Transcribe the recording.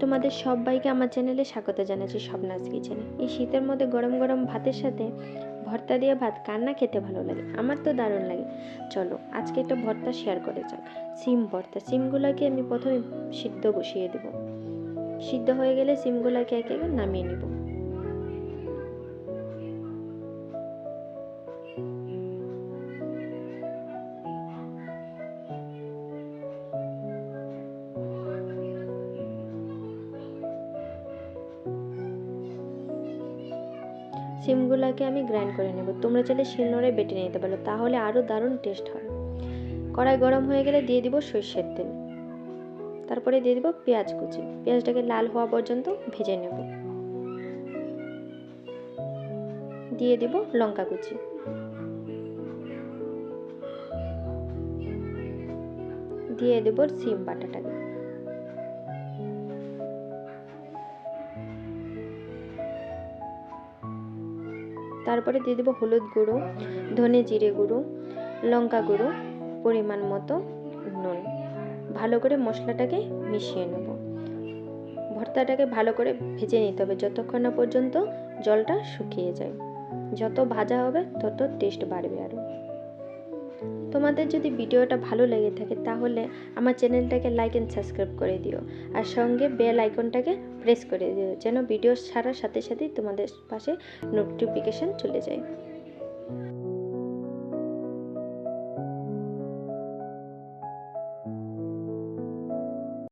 তোমাদের সবাইকে আমার চ্যানেলে স্বাগত জানাচ্ছি স্বপ্নাস কিচেনে। এই শীতের মধ্যে গরম গরম ভাতের সাথে ভর্তা দিয়ে ভাত কান্না খেতে ভালো লাগে? আমার তো দারুণ লাগে। চলো, আজকে একটা ভর্তা শেয়ার করে যাক। সিম ভর্তা, সিমগুলোকে আমি প্রথমে সিদ্ধ বসিয়ে দেব। সিদ্ধ হয়ে গেলে সিমগুলোকে একে একে নামিয়ে নিব। সিমগুলোকে আমি গ্রাইন্ড করে নেব। তোমরা চাইলে শিলনোড়ায় বেটে নিতে পারো, তাহলে আরও দারুণ টেস্ট হয়। কড়াই গরম হয়ে গেলে দিয়ে দিব সর্ষের তেল। তারপরে দিয়ে দিব পেঁয়াজ কুচি। পেঁয়াজটাকে লাল হওয়া পর্যন্ত ভেজে নেব। দিয়ে দিব লঙ্কা কুচি। দিয়ে দেব সিম বাটাটাকে। তারপরে দিয়ে দেবো হলুদ গুঁড়ো, ধনে জিরে গুঁড়ো, লঙ্কা গুঁড়ো, পরিমাণ মতো নুন। ভালো করে মশলাটাকে মিশিয়ে নেব। ভর্তাটাকে ভালো করে ভেজে নিতে হবে যতক্ষণ না পর্যন্ত জলটা শুকিয়ে যায়। যত ভাজা হবে তত টেস্ট বাড়বে আরও তোমাদের যদি ভিডিওটা ভালো লেগে থাকে তাহলে আমার চ্যানেলটাকে লাইক অ্যান্ড সাবস্ক্রাইব করে দিও। আর সঙ্গে বেল আইকনটাকে প্রেস করে দিও, যেন ভিডিও ছাড়ার সাথে সাথেই তোমাদের পাশে নোটিফিকেশান চলে যায়।